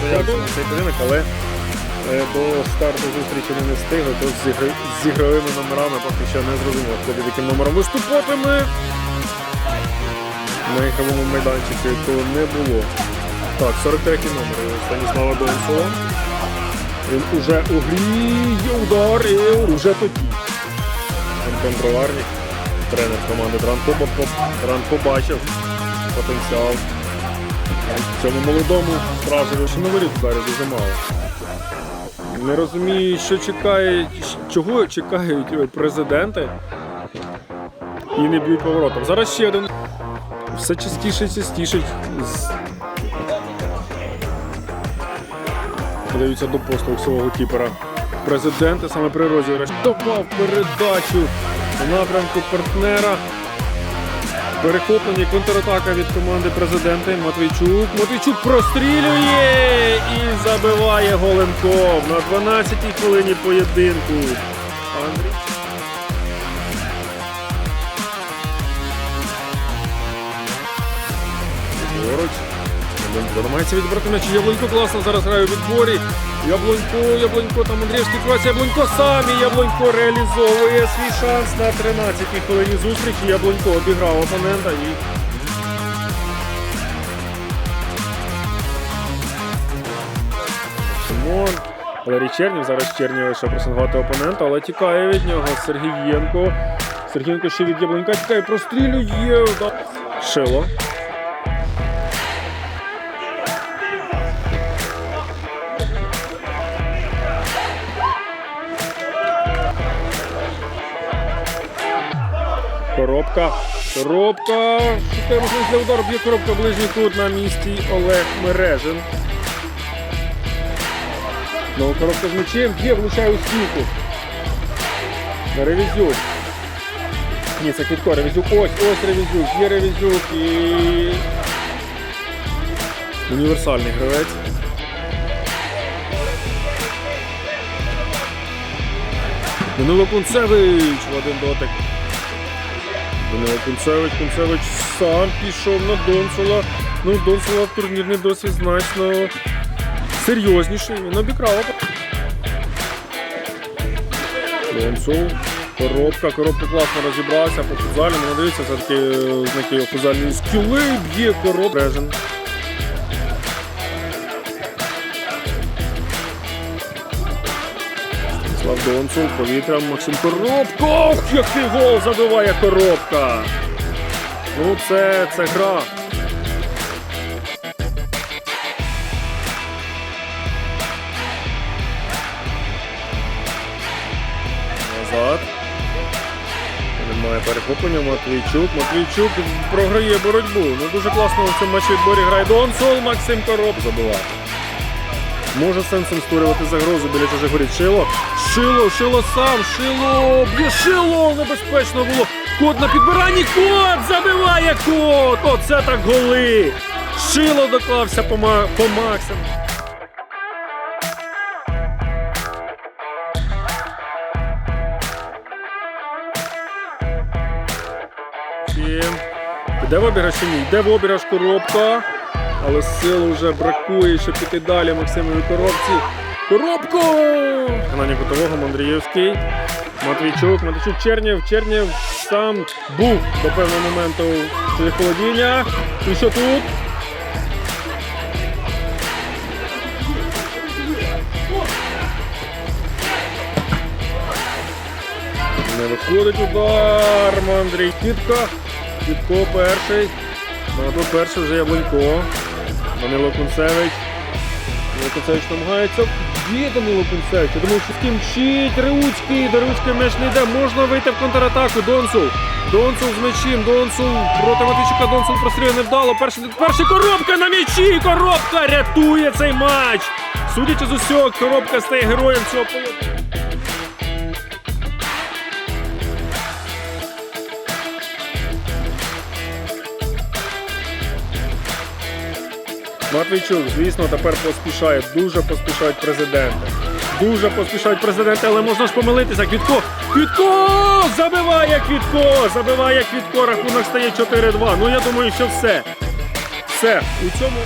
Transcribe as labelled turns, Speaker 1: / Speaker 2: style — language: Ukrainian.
Speaker 1: попереду цей поєдинок, але е, до старту зустрічі вони не встигли, тож з, ігри, з ігровими номерами поки що не зрозуміло, хто під яким номером виступатиме. На ігровому майданчику якого не було. Так, 43 номер Станіслава Донцова. Він уже у грі є удар і уже тоді. Антон Броварник, тренер команди Тран побачив потенціал. Цьому молодому стражеві що новий ударів дуже мало. Не розумію, що чекають, чого чекають президенти і не б'ють поворотом. Зараз ще один. Все частіше і частіше подаються до послуг свого кіпера. Президенти саме при розіграші давав передачу в напрямку партнера. Перехоплення контратака від команди президента Матвійчук. Матвійчук прострілює і забиває Голенков на 12-й хвилині поєдинку. Андрій. Яблонько намагається відбрати м'яч. Яблонько класно зараз грає у відборі. Яблонько, Яблонько, там Андріївський квас. Яблонько сам Яблонько реалізовує свій шанс на 13-й хвилині зустрічі. Яблонько обіграв опонента і Шимон. Валерій Чернів. Зараз Чернів вийшов пресингувати опонента, але тікає від нього Сергієнко. Сергієнко ще від Яблонька тікає, прострілює. Шило. Коробка. Коробка. Шукає можливість для удару. Б'є коробка ближній кут на місці Олег Мережин. Знову коробка з м'ячем. Б'є, влучає у стійку. Ревізюк. Ні, це Квітко. Ревізюк. Ось, ось Ревізюк. Є Ревізюк і. Універсальний гравець. Данило Кунцевич в один дотик. Данило Кунцевич, Кунцевич сам пішов на Донсула. Ну, Донсула турнірний досвід значно серйозніший. Він обікрав. Донсул. Коробка, коробка класно розібрався по футзалі. Мені дивиться, це такі е, знаки футзальної скіли, б'є коробка. Донцул, повітря, Максим Коробко. Ох, який гол забиває коробка. Ну, це, це гра. Назад. Немає перехоплення. Матвійчук. Матвійчук програє боротьбу. Ну дуже класно в цьому матчі відборі грає Донсол. Максим Короб забиває. Може сенсом створювати загрозу біля чужих воріт. Шило. Шило, шило сам, шило. Б'є шило. Небезпечно було. Кот на підбиранні. Кот забиває кот. Оце так голи. Шило доклався по, ма- по Максиму. Сім. Йде в обіграш чи ні? Йде в обіграш коробка. Але сил вже бракує, щоб піти далі Максимові коробці. Коробко! Виконання кутового Мандрієвський. Матвійчук, Матвійчук Чернєв. Чернєв сам був до певного моменту холодіння. І що тут? Не виходить удар. Мандрій Кітко. Кітко перший. Ну, перший вже Яблонько. Данило Кунцевич. Данило Кунцевич намагається. Є Данило Кунцевич. Я думав, що з ким вчить Реуцький. До Реуцький м'яч не йде. Можна вийти в контратаку. Донсул. Донсул з м'ячем. Донсул проти Матвійчука. Донсул прострілює невдало. Перший, перший коробка на м'ячі. Коробка рятує цей матч. Судячи з усього, коробка стає героєм цього поєдинку. Матвійчук, звісно, тепер поспішає. Дуже поспішають президенти. Дуже поспішають президенти, але можна ж помилитися. Квітко! Квітко! Забиває Квітко! Забиває Квітко. Рахунок стає 4-2. Ну я думаю, що все. Все. У цьому.